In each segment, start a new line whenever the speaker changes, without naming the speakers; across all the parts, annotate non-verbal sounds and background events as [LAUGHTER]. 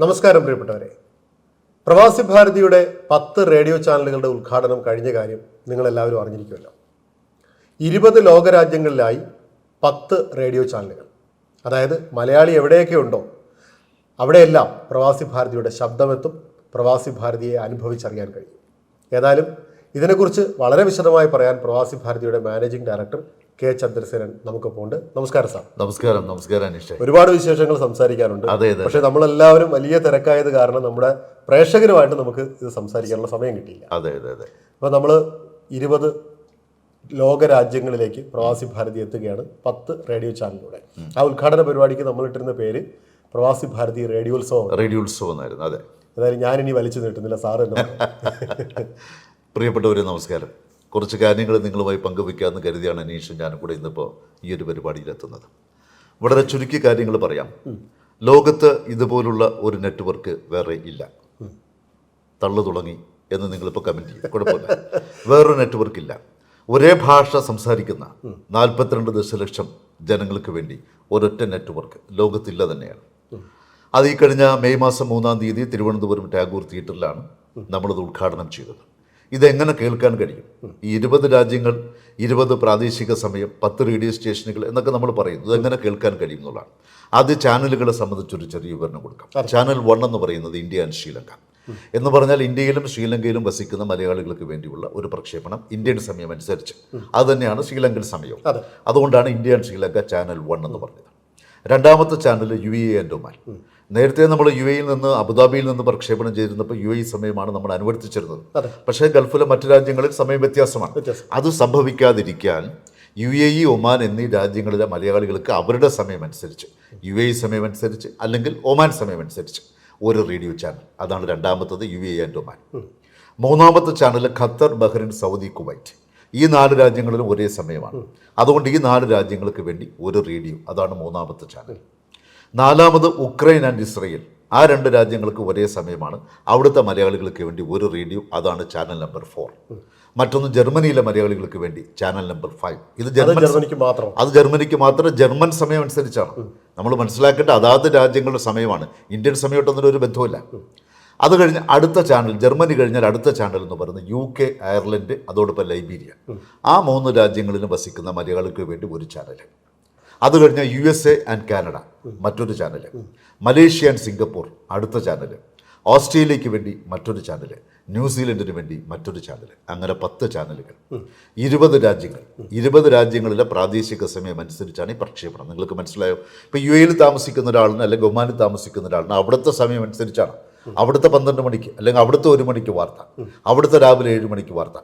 നമസ്കാരം പ്രിയപ്പെട്ടവരെ. പ്രവാസി ഭാരതിയുടെ പത്ത് റേഡിയോ ചാനലുകളുടെ ഉദ്ഘാടനം കഴിഞ്ഞ കാര്യം നിങ്ങളെല്ലാവരും അറിഞ്ഞിരിക്കുമല്ലോ. ഇരുപത് ലോകരാജ്യങ്ങളിലായി പത്ത് റേഡിയോ ചാനലുകൾ. അതായത് മലയാളി എവിടെയൊക്കെ ഉണ്ടോ അവിടെയെല്ലാം പ്രവാസി ഭാരതിയുടെ ശബ്ദമെത്തും പ്രവാസി ഭാരതിയെ അനുഭവിച്ചറിയാൻ കഴിയും. ഏതായാലും ഇതിനെക്കുറിച്ച് വളരെ വിശദമായി പറയാൻ പ്രവാസി ഭാരതിയുടെ മാനേജിംഗ് ഡയറക്ടർ കെ ചന്ദ്രസേനൻ നമുക്കൊപ്പം ഉണ്ട്. നമസ്കാരം സാർ.
നമസ്കാരം നമസ്കാരം അനീഷ്.
ഒരുപാട് വിശേഷങ്ങൾ സംസാരിക്കാനുണ്ട്.
അതെ അതെ
പക്ഷെ നമ്മളെല്ലാവരും വലിയ തിരക്കായത് കാരണം നമ്മുടെ പ്രേക്ഷകരുമായിട്ട് നമുക്ക് ഇത് സംസാരിക്കാനുള്ള സമയം കിട്ടിയില്ല.
അതെ അതെ അതെ.
അപ്പോൾ നമ്മൾ ഇരുപത് ലോക രാജ്യങ്ങളിലേക്ക് പ്രവാസി ഭാരതി എത്തുകയാണ് പത്ത് റേഡിയോ ചാനലിലൂടെ. ആ ഉദ്ഘാടന പരിപാടിക്ക് നമ്മൾ ഇട്ടിരുന്ന പേര് പ്രവാസി ഭാരതി റേഡിയോത്സവം.
റേഡിയോത്സവം എന്നായിരുന്നു അതെ.
അതായത് ഞാൻ ഇനി വലിച്ചു നീട്ടുന്നില്ല സാറ് [LAUGHS]
പ്രിയപ്പെട്ടവരെ നമസ്കാരം. കുറച്ച് കാര്യങ്ങൾ നിങ്ങളുമായി പങ്കുവയ്ക്കാമെന്ന് കരുതിയാണ് അനീഷും ഞാനും കൂടെ ഇന്നിപ്പോൾ ഈ ഒരു പരിപാടിയിലെത്തുന്നത്. വളരെ ചുരുക്കി കാര്യങ്ങൾ പറയാം. ലോകത്ത് ഇതുപോലുള്ള ഒരു നെറ്റ്വർക്ക് വേറെ ഇല്ല. തള്ളു തുടങ്ങി എന്ന് നിങ്ങളിപ്പോൾ കമന്റ് ചെയ്യും. കുഴപ്പമില്ല. വേറൊരു നെറ്റ്വർക്ക് ഇല്ല. ഒരേ ഭാഷ സംസാരിക്കുന്ന നാൽപ്പത്തിരണ്ട് ദശലക്ഷം ജനങ്ങൾക്ക് വേണ്ടി ഒരൊറ്റ നെറ്റ്വർക്ക് ലോകത്തില്ല തന്നെയാണ്. അത് ഈ കഴിഞ്ഞ മെയ് മാസം മൂന്നാം തീയതി തിരുവനന്തപുരം ടാഗൂർ തിയേറ്ററിലാണ് നമ്മളത് ഉദ്ഘാടനം ചെയ്തത്. ഇതെങ്ങനെ കേൾക്കാൻ കഴിയും? ഈ ഇരുപത് രാജ്യങ്ങൾ ഇരുപത് പ്രാദേശിക സമയം പത്ത് റേഡിയോ സ്റ്റേഷനുകൾ എന്നൊക്കെ നമ്മൾ പറയുന്നു. ഇതെങ്ങനെ കേൾക്കാൻ കഴിയും എന്നുള്ളതാണ്. അത് ചാനലുകളെ സംബന്ധിച്ചൊരു ചെറിയ വിവരണം കൊടുക്കാം. ചാനൽ വൺ എന്ന് പറയുന്നത് ഇന്ത്യ ആൻഡ് ശ്രീലങ്ക. എന്ന് പറഞ്ഞാൽ ഇന്ത്യയിലും ശ്രീലങ്കയിലും വസിക്കുന്ന മലയാളികൾക്ക് വേണ്ടിയുള്ള ഒരു പ്രക്ഷേപണം ഇന്ത്യൻ സമയം അനുസരിച്ച് അത് തന്നെയാണ് ശ്രീലങ്കൻ സമയവും. അതുകൊണ്ടാണ് India and Sri Lanka channel one എന്ന് പറഞ്ഞത്. രണ്ടാമത്തെ channel U A and Oman നേരത്തെ നമ്മൾ യു എയിൽ നിന്ന് അബുദാബിയിൽ നിന്ന് പ്രക്ഷേപണം ചെയ്തിരുന്നപ്പോൾ യു എ സമയമാണ് നമ്മൾ അനുവർത്തിച്ചിരുന്നത്. പക്ഷേ ഗൾഫിലെ മറ്റു രാജ്യങ്ങളിൽ സമയം വ്യത്യാസമാണ്. അത് സംഭവിക്കാതിരിക്കാൻ യു എ ഇ ഒമാൻ എന്നീ രാജ്യങ്ങളിലെ മലയാളികൾക്ക് അവരുടെ സമയമനുസരിച്ച് യു എ ഇ സമയമനുസരിച്ച് അല്ലെങ്കിൽ ഒമാൻ സമയമനുസരിച്ച് ഒരു റേഡിയോ ചാനൽ. അതാണ് രണ്ടാമത്തത് യു എ ആൻഡ് ഒമാൻ മൂന്നാമത്തെ channel Qatar Bahrain Saudi Kuwait. ഈ നാല് രാജ്യങ്ങളിലും ഒരേ സമയമാണ്. അതുകൊണ്ട് ഈ നാല് രാജ്യങ്ങൾക്ക് വേണ്ടി ഒരു റേഡിയോ അതാണ് മൂന്നാമത്തെ ചാനൽ. നാലാമത് ഉക്രൈൻ ആൻഡ് ഇസ്രയേൽ. ആ രണ്ട് രാജ്യങ്ങൾക്ക് ഒരേ സമയമാണ്. അവിടുത്തെ മലയാളികൾക്ക് വേണ്ടി ഒരു റേഡിയോ അതാണ് ചാനൽ നമ്പർ ഫോർ. മറ്റൊന്ന് ജർമ്മനിയിലെ മലയാളികൾക്ക് വേണ്ടി ചാനൽ നമ്പർ ഫൈവ്. ഇത്
ജർമ്മനിക്ക് മാത്രം.
അത് ജർമ്മനിക്ക് മാത്രം ജർമ്മൻ സമയം അനുസരിച്ചാണ്. നമ്മൾ മനസ്സിലാക്കേണ്ട അതാത് രാജ്യങ്ങളുടെ സമയമാണ്. ഇന്ത്യൻ സമയമായിട്ടൊന്നും ഒരു ബന്ധവുമില്ല. അത് കഴിഞ്ഞ് അടുത്ത ചാനൽ ജർമ്മനി കഴിഞ്ഞാൽ അടുത്ത ചാനൽ എന്ന് പറയുന്നത് യു കെ അയർലൻഡ് അതോടൊപ്പം ലൈബീരിയ ആ മൂന്ന് രാജ്യങ്ങളിൽ വസിക്കുന്ന മലയാളികൾക്ക് വേണ്ടി ഒരു ചാനൽ അത് കഴിഞ്ഞാൽ U S A and Canada മറ്റൊരു ചാനൽ മലേഷ്യ ആൻഡ് സിംഗപ്പൂർ അടുത്ത ചാനൽ ഓസ്ട്രേലിയക്ക് വേണ്ടി മറ്റൊരു ചാനൽ ന്യൂസിലൻഡിന് വേണ്ടി മറ്റൊരു ചാനൽ അങ്ങനെ പത്ത് ചാനലുകൾ. ഇരുപത് രാജ്യങ്ങൾ. ഇരുപത് രാജ്യങ്ങളിലെ പ്രാദേശിക സമയം അനുസരിച്ചാണ് ഈ പ്രക്ഷേപണം. നിങ്ങൾക്ക് മനസ്സിലായോ? ഇപ്പോൾ യു എയിൽ താമസിക്കുന്ന ഒരാളിന് അല്ലെങ്കിൽ ഒമാനിൽ താമസിക്കുന്ന ഒരാളിന് അവിടുത്തെ സമയം അനുസരിച്ചാണ് അവിടുത്തെ പന്ത്രണ്ട് മണിക്ക് അല്ലെങ്കിൽ അവിടുത്തെ ഒരു മണിക്ക് വാർത്ത. അവിടുത്തെ രാവിലെ ഏഴ് മണിക്ക് വാർത്ത.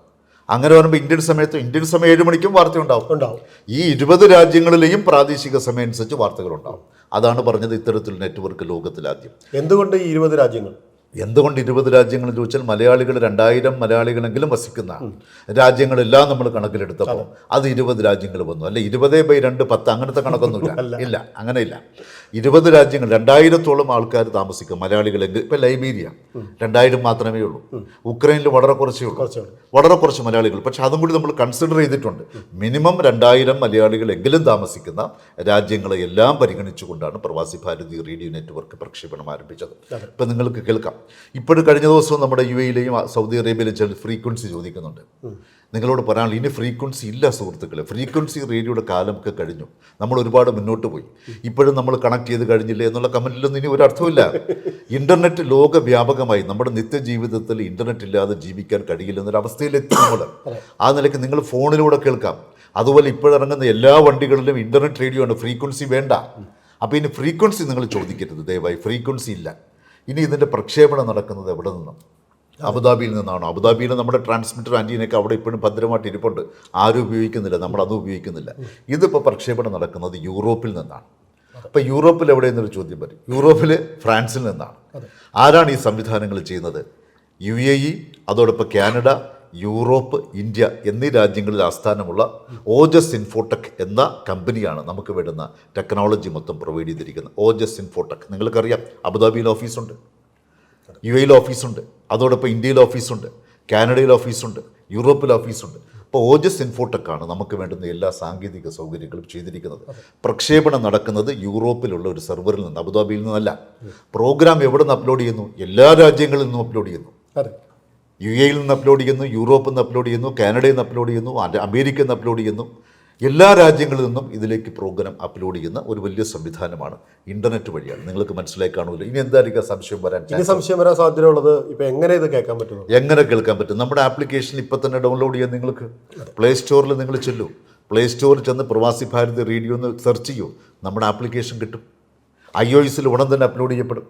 അങ്ങനെ വരുമ്പോൾ ഇന്ത്യൻ സമയത്ത് ഇന്ത്യൻ സമയം ഏഴ് മണിക്കും വാർത്ത ഉണ്ടാവും
ഉണ്ടാവും.
ഈ ഇരുപത് രാജ്യങ്ങളിലെയും പ്രാദേശിക സമയം അനുസരിച്ച് വാർത്തകളുണ്ടാവും. അതാണ് പറഞ്ഞത് ഇത്തരത്തിൽ നെറ്റ്വർക്ക് ലോകത്തിലാദ്യം.
എന്തുകൊണ്ട് ഈ ഇരുപത് രാജ്യങ്ങൾ?
എന്തുകൊണ്ട് ഇരുപത് രാജ്യങ്ങൾ ചോദിച്ചാൽ മലയാളികൾ രണ്ടായിരം മലയാളികളെങ്കിലും വസിക്കുന്ന രാജ്യങ്ങളെല്ലാം നമ്മൾ കണക്കിലെടുത്തപ്പോൾ അത്. ഇരുപത് രാജ്യങ്ങൾ വന്നു. അല്ലെ ഇരുപത് ബൈ രണ്ട് പത്ത് അങ്ങനത്തെ കണക്കൊന്നുമില്ല. ഇല്ല അങ്ങനെയില്ല. ഇരുപത് രാജ്യങ്ങൾ രണ്ടായിരത്തോളം ആൾക്കാർ താമസിക്കും മലയാളികളെങ്കിൽ. ഇപ്പം ലൈബീരിയ രണ്ടായിരം മാത്രമേ ഉള്ളൂ. ഉക്രൈനിൽ വളരെ കുറച്ചേ ഉള്ളൂ. വളരെ കുറച്ച് മലയാളികൾ. പക്ഷെ അതും കൂടി നമ്മൾ കൺസിഡർ ചെയ്തിട്ടുണ്ട്. മിനിമം രണ്ടായിരം മലയാളികളെങ്കിലും താമസിക്കുന്ന രാജ്യങ്ങളെ എല്ലാം പരിഗണിച്ചുകൊണ്ടാണ് പ്രവാസി ഭാരതി റേഡിയോ നെറ്റ്വർക്ക് പ്രക്ഷേപണം ആരംഭിച്ചത്. ഇപ്പം നിങ്ങൾക്ക് കേൾക്കാം. ഇപ്പോഴും കഴിഞ്ഞ ദിവസവും നമ്മുടെ യു എയിലെയും സൗദി അറേബ്യയിലെ ചില ഫ്രീക്വൻസി ചോദിക്കുന്നുണ്ട്. നിങ്ങളോട് പറയാനുള്ള ഇനി ഫ്രീക്വൻസി ഇല്ല സുഹൃത്തുക്കളെ. ഫ്രീക്വൻസി റേഡിയോയുടെ കാലമൊക്കെ കഴിഞ്ഞു. നമ്മൾ ഒരുപാട് മുന്നോട്ട് പോയി. ഇപ്പോഴും നമ്മൾ കണക്ട് ചെയ്ത് കഴിഞ്ഞില്ല എന്നുള്ള കമന്റിലൊന്നും ഇനി ഒരർത്ഥമില്ല ഇന്റർനെറ്റ് ലോകവ്യാപകമായി നമ്മുടെ നിത്യജീവിതത്തിൽ ഇന്റർനെറ്റ് ഇല്ലാതെ ജീവിക്കാൻ കഴിയില്ല എന്നൊരു അവസ്ഥയിലെത്തി നമ്മൾ ആ നിലയ്ക്ക് നിങ്ങൾ ഫോണിലൂടെ കേൾക്കാം. അതുപോലെ ഇപ്പോഴിറങ്ങുന്ന എല്ലാ വണ്ടികളിലും ഇന്റർനെറ്റ് റേഡിയോ ആണ്. ഫ്രീക്വൻസി വേണ്ട. അപ്പോൾ ഇനി ഫ്രീക്വൻസി നിങ്ങൾ ചോദിക്കരുത്. ദയവായി ഫ്രീക്വൻസി ഇല്ല. ഇനി ഇതിന്റെ പ്രക്ഷേപണം നടക്കുന്നത് എവിടെ നിന്നും? അബുദാബിയിൽ നിന്നാണോ? അബുദാബിയിൽ നമ്മുടെ ട്രാൻസ്മിറ്റർ ആന്റീനൊക്കെ അവിടെ ഇപ്പോഴും ഭദ്രമായിട്ട് ഇരിപ്പുണ്ട്. ആരും ഉപയോഗിക്കുന്നില്ല. നമ്മൾ അത് ഉപയോഗിക്കുന്നില്ല. ഇതിപ്പോൾ പ്രക്ഷേപണം നടക്കുന്നത് യൂറോപ്പിൽ നിന്നാണ്. അപ്പോൾ യൂറോപ്പിൽ എവിടെയെന്നൊരു ചോദ്യം വരും. യൂറോപ്പിൽ ഫ്രാൻസിൽ നിന്നാണ്. ആരാണ് ഈ സംവിധാനങ്ങൾ ചെയ്യുന്നത്? യു എ ഇ അതോടൊപ്പം കാനഡ യൂറോപ്പ് ഇന്ത്യ എന്നീ രാജ്യങ്ങളിൽ ആസ്ഥാനമുള്ള ഓജസ് ഇൻഫോടെക് എന്ന കമ്പനിയാണ് നമുക്ക് വേണ്ടുന്ന ടെക്നോളജി മൊത്തം പ്രൊവൈഡ് ചെയ്തിരിക്കുന്നത്. ഓജസ് ഇൻഫോടെക്. നിങ്ങൾക്കറിയാം അബുദാബിയിൽ ഓഫീസുണ്ട് യു എയിൽ ഓഫീസുണ്ട് അതോടൊപ്പം ഇന്ത്യയിൽ ഓഫീസുണ്ട് കാനഡയിൽ ഓഫീസുണ്ട് യൂറോപ്പിൽ ഓഫീസുണ്ട്. അപ്പോൾ ഓജസ് ഇൻഫോടെക്കാണ് നമുക്ക് വേണ്ടുന്ന എല്ലാ സാങ്കേതിക സൗകര്യങ്ങളും ചെയ്തിരിക്കുന്നത്. പ്രക്ഷേപണം നടക്കുന്നത് യൂറോപ്പിലുള്ള ഒരു സെർവറിൽ നിന്ന് അബുദാബിയിൽ നിന്നല്ല. പ്രോഗ്രാം എവിടെ നിന്ന് അപ്ലോഡ് ചെയ്യുന്നു? എല്ലാ രാജ്യങ്ങളിൽ നിന്നും അപ്ലോഡ് ചെയ്യുന്നു.
അതെ.
യു എയിൽ നിന്ന് അപ്ലോഡ് ചെയ്യുന്നു യൂറോപ്പിൽ നിന്ന് അപ്ലോഡ് ചെയ്യുന്നു കാനഡയിൽ നിന്ന് അപ്ലോഡ് ചെയ്യുന്നു അമേരിക്കയിൽ നിന്ന് അപ്ലോഡ് ചെയ്യുന്നു. എല്ലാ രാജ്യങ്ങളിൽ നിന്നും ഇതിലേക്ക് പ്രോഗ്രാം അപ്ലോഡ് ചെയ്യുന്ന ഒരു വലിയ സംവിധാനമാണ് ഇന്റർനെറ്റ് വഴിയാണ്. നിങ്ങൾക്ക് മനസ്സിലായി കാണുമല്ലോ. ഇനി എന്തായിരിക്കും സംശയം വരാൻ
ഇനി സംശയം വരാൻ സാധ്യതയുള്ളത് ഇപ്പൊ എങ്ങനെ ഇത് കേൾക്കാൻ പറ്റുന്നു?
എങ്ങനെ കേൾക്കാൻ പറ്റും? നമ്മുടെ ആപ്ലിക്കേഷൻ ഇപ്പം തന്നെ ഡൗൺലോഡ് ചെയ്യാൻ നിങ്ങൾക്ക്. പ്ലേ സ്റ്റോറിൽ നിങ്ങൾ ചെല്ലൂ. പ്ലേ സ്റ്റോറിൽ ചെന്ന് പ്രവാസി ഭാരതി റേഡിയോ എന്ന് സെർച്ച് ചെയ്യൂ. നമ്മുടെ ആപ്ലിക്കേഷൻ കിട്ടും. ഐ ഒ എസിൽ ഉടൻ തന്നെ അപ്ലോഡ് ചെയ്യപ്പെടും.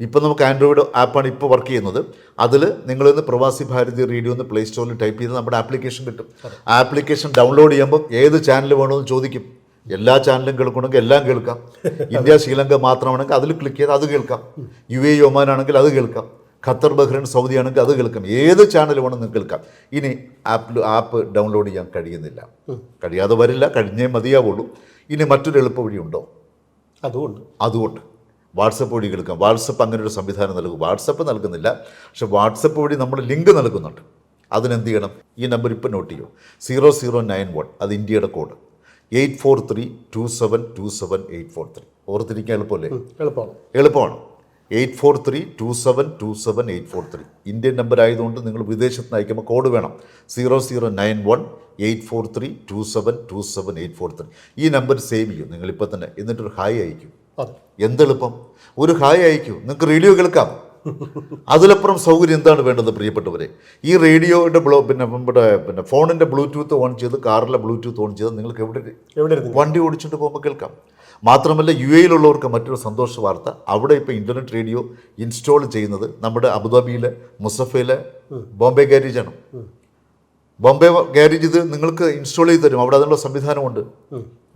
ഇപ്പം നമുക്ക് ആൻഡ്രോയിഡ് ആപ്പാണ് ഇപ്പോൾ വർക്ക് ചെയ്യുന്നത്. അതിൽ നിങ്ങളിന്ന് പ്രവാസി ഭാരതി റേഡിയോ എന്ന് പ്ലേ സ്റ്റോറിൽ ടൈപ്പ് ചെയ്ത് നമ്മുടെ ആപ്ലിക്കേഷൻ കിട്ടും. ആപ്ലിക്കേഷൻ ഡൗൺലോഡ് ചെയ്യുമ്പോൾ ഏത് ചാനൽ വേണമെന്ന് ചോദിക്കും. എല്ലാ ചാനലും കേൾക്കണമെങ്കിൽ എല്ലാം കേൾക്കാം. [LAUGHS] ഇന്ത്യ ശ്രീലങ്ക മാത്രമാണെങ്കിൽ അതിൽ ക്ലിക്ക് ചെയ്ത് അത് കേൾക്കാം. യു എ ഒമാൻ ആണെങ്കിൽ അത് കേൾക്കാം. ഖത്തർ ബഹ്റൈൻ സൗദി ആണെങ്കിൽ അത് കേൾക്കാം. ഏത് ചാനൽ വേണം നിങ്ങൾക്ക് കേൾക്കാം. ഇനി ആപ്പ് ആപ്പ് ഡൗൺലോഡ് ചെയ്യാൻ കഴിയുന്നില്ല. കഴിയാതെ വരില്ല. കഴിഞ്ഞേ മതിയാവുള്ളൂ. ഇനി മറ്റൊരു എളുപ്പ വഴിയുണ്ടോ
അതുകൊണ്ട്.
അതുകൊണ്ട്. വാട്സപ്പ് വഴി കേൾക്കാം. വാട്സപ്പ് അങ്ങനെ ഒരു സംവിധാനം നൽകും. വാട്സപ്പ് നൽകുന്നില്ല. പക്ഷെ വാട്സപ്പ് വഴി നമ്മൾ ലിങ്ക് നൽകുന്നുണ്ട്. അതിനെന്ത് ചെയ്യണം? ഈ നമ്പർ ഇപ്പം നോട്ട് ചെയ്യൂ. Zero zero nine one. അത് ഇന്ത്യയുടെ code. Eight four three two seven two seven eight four three. ഓർത്തിരിക്കാൻ എളുപ്പമല്ലേ?
എളുപ്പമാണ്.
എളുപ്പമാണ്. Eight four three two seven two seven eight four three. Indian number ആയതുകൊണ്ട് നിങ്ങൾ വിദേശത്ത് നിന്ന് അയക്കുമ്പോൾ കോഡ് വേണം. Zero zero nine one eight four three two seven two seven eight four three. ഈ നമ്പർ സേവ് ചെയ്യും. നിങ്ങളിപ്പോൾ തന്നെ എന്നിട്ടൊരു ഹായ് അയക്കും. എന്തെളുപ്പം? ഒരു ഹായ് അയക്കൂ. നിങ്ങൾക്ക് റേഡിയോ കേൾക്കാം. അതിലപ്പുറം സൗകര്യം എന്താണ് വേണ്ടത് പ്രിയപ്പെട്ടവരെ? ഈ റേഡിയോയുടെ ബ്ലോ പിന്നെ നമ്മുടെ പിന്നെ ഫോണിന്റെ ബ്ലൂടൂത്ത് ഓൺ ചെയ്ത് കാറിലെ ബ്ലൂടൂത്ത് ഓൺ ചെയ്ത് നിങ്ങൾക്ക് എവിടെ
എവിടെ
വണ്ടി ഓടിച്ചുകൊണ്ട് പോകുമ്പോൾ കേൾക്കാം. മാത്രമല്ല യു എയിലുള്ളവർക്ക് മറ്റൊരു സന്തോഷ വാർത്ത. അവിടെ ഇപ്പോൾ ഇന്റർനെറ്റ് റേഡിയോ ഇൻസ്റ്റാൾ ചെയ്യുന്നത് നമ്മുടെ അബുദാബിയിലെ മുസഫയിലെ ബോംബെ ഗാരേജാണ് ബോംബെ ഗാരേജ് ഇത് നിങ്ങൾക്ക് ഇൻസ്റ്റാൾ ചെയ്ത് തരും. അവിടെ അതിനുള്ള സംവിധാനമുണ്ട്.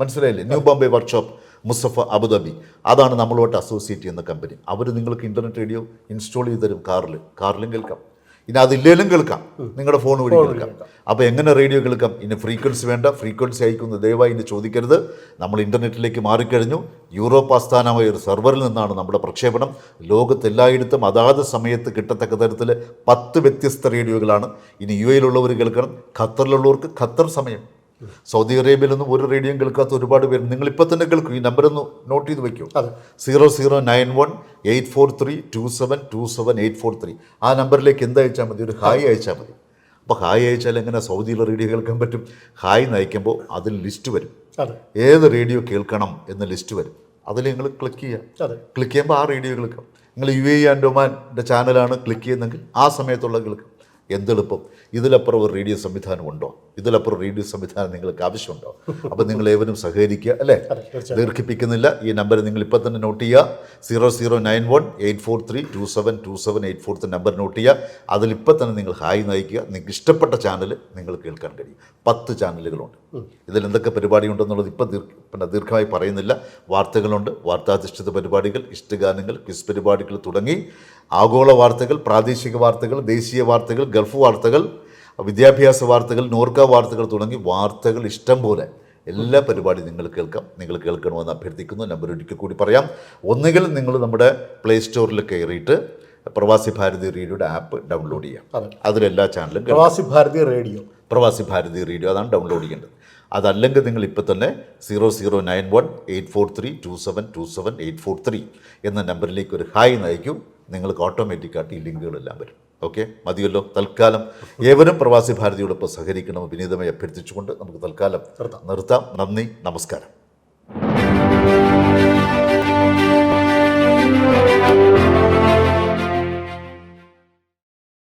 മനസ്സിലായില്ലേ? New Bombay workshop Musaffah Abu Dhabi. അതാണ് നമ്മളുമായിട്ട് അസോസിയേറ്റ് ചെയ്യുന്ന കമ്പനി അവർ നിങ്ങൾക്ക് ഇന്റർനെറ്റ് റേഡിയോ ഇൻസ്റ്റാൾ ചെയ്ത് തരും കാറിൽ കാറിലും കേൾക്കാം. ഇനി അതില്ലേലും കേൾക്കാം. നിങ്ങളുടെ ഫോൺ വഴി കേൾക്കാം അപ്പോൾ എങ്ങനെ റേഡിയോ കേൾക്കാം? ഇനി ഫ്രീക്വൻസി വേണ്ട. ഫ്രീക്വൻസി അയക്കുന്ന ദയവായി ഇനി ചോദിക്കരുത്. നമ്മൾ ഇന്റർനെറ്റിലേക്ക് മാറിക്കഴിഞ്ഞു. യൂറോപ്പ് ആസ്ഥാനമായ ഒരു സെർവറിൽ നിന്നാണ് നമ്മുടെ പ്രക്ഷേപണം. ലോകത്തെല്ലായിടത്തും അതാത് സമയത്ത് കിട്ടത്തക്ക തരത്തിൽ പത്ത് വ്യത്യസ്ത റേഡിയോകളാണ്. ഇനി യു എയിലുള്ളവർ കേൾക്കണം. ഖത്തറിലുള്ളവർക്ക് ഖത്തർ സമയം. സൗദി അറേബ്യയിൽ അറേബ്യയിലൊന്നും ഒരു റേഡിയോ കേൾക്കാത്ത ഒരുപാട് പേര്. നിങ്ങൾ ഇപ്പം തന്നെ കേൾക്കും. ഈ നമ്പർ ഒന്ന് നോട്ട് ചെയ്ത് വയ്ക്കും
അതെ.
Zero zero nine one eight four three two seven two seven eight four three ആ നമ്പറിലേക്ക് എന്ത് അയച്ചാൽ മതി? ഒരു ഹായ് അയച്ചാൽ മതി. അപ്പോൾ ഹായ് അയച്ചാൽ എങ്ങനെ സൗദിയിലെ റേഡിയോ കേൾക്കാൻ പറ്റും? ഹായ് നയിക്കുമ്പോൾ അതിൽ ലിസ്റ്റ് വരും. ഏത് റേഡിയോ കേൾക്കണം എന്ന ലിസ്റ്റ് വരും. അതിൽ നിങ്ങൾ ക്ലിക്ക് ചെയ്യുക
അതെ.
ക്ലിക്ക് ചെയ്യുമ്പോൾ ആ റേഡിയോ കേൾക്കാം. നിങ്ങൾ യു എ ആൻഡ് ഒമാന്റെ ചാനലാണ് ക്ലിക്ക് ചെയ്യുന്നതെങ്കിൽ ആ സമയത്തുള്ള കേൾക്കാം. എന്തെളുപ്പം? ഇതിലപ്പുറം ഒരു റേഡിയോ സംവിധാനം ഉണ്ടോ ഇതിലപ്പുറം റേഡിയോ സംവിധാനം നിങ്ങൾക്ക് ആവശ്യമുണ്ടോ? അപ്പോൾ നിങ്ങൾ ഏവരും സഹകരിക്കുക അല്ലേ? ദീർഘിപ്പിക്കുന്നില്ല. ഈ നമ്പർ നിങ്ങൾ ഇപ്പം തന്നെ നോട്ട് ചെയ്യുക. Zero zero nine one eight four three two seven two seven eight four three number note ചെയ്യുക. അതിലിപ്പം തന്നെ നിങ്ങൾ ഹായ് നയിക്കുക നിങ്ങൾക്ക് ഇഷ്ടപ്പെട്ട ചാനൽ നിങ്ങൾ കേൾക്കാൻ കഴിയും. പത്ത് ചാനലുകളുണ്ട്. ഇതിൽ എന്തൊക്കെ പരിപാടിയുണ്ടെന്നുള്ളത് ഇപ്പം ദീർഘ പിന്നെ ദീർഘമായി പറയുന്നില്ല. വാർത്തകളുണ്ട്. വാർത്താധിഷ്ഠിത പരിപാടികൾ ഇഷ്ടഗാനങ്ങൾ ക്വിസ് പരിപാടികൾ തുടങ്ങി. ആഗോള വാർത്തകൾ പ്രാദേശിക വാർത്തകൾ ദേശീയ വാർത്തകൾ ഗൾഫ് വാർത്തകൾ വിദ്യാഭ്യാസ വാർത്തകൾ നോർക്ക വാർത്തകൾ തുടങ്ങി വാർത്തകൾ ഇഷ്ടം പോലെ എല്ലാ പരിപാടിയും നിങ്ങൾ കേൾക്കാം. നിങ്ങൾ കേൾക്കണമെന്ന് അഭ്യർത്ഥിക്കുന്നു. നമ്പർ ഒരിക്കൽ കൂടി പറയാം. ഒന്നുകിൽ നിങ്ങൾ നമ്മുടെ പ്ലേ സ്റ്റോറിൽ കയറിയിട്ട് പ്രവാസി ഭാരതി റേഡിയോയുടെ ആപ്പ് ഡൗൺലോഡ് ചെയ്യാം.
അതെ.
അതിലെല്ലാ ചാനലും
പ്രവാസി ഭാരതി റേഡിയോ.
പ്രവാസി ഭാരതി റേഡിയോ അതാണ് ഡൗൺലോഡ് ചെയ്യേണ്ടത്. അതല്ലെങ്കിൽ നിങ്ങൾ ഇപ്പം തന്നെ zero zero nine one eight four three two seven two seven eight four three എന്ന നമ്പറിലേക്ക് ഒരു ഹായ് നയിക്കും നിങ്ങൾക്ക് ഓട്ടോമാറ്റിക്കായിട്ട് ഈ ലിങ്കുകളെല്ലാം വരും. ഓക്കെ മതിയല്ലോ? തൽക്കാലം. ഏവരും പ്രവാസി ഭാരതിയോടൊപ്പം സഹകരിക്കണമെന്ന് വിനീതമായി അഭ്യർത്ഥിച്ചുകൊണ്ട് നമുക്ക് തൽക്കാലം
നിർത്താം.
നിർത്താം. നന്ദി. നമസ്കാരം.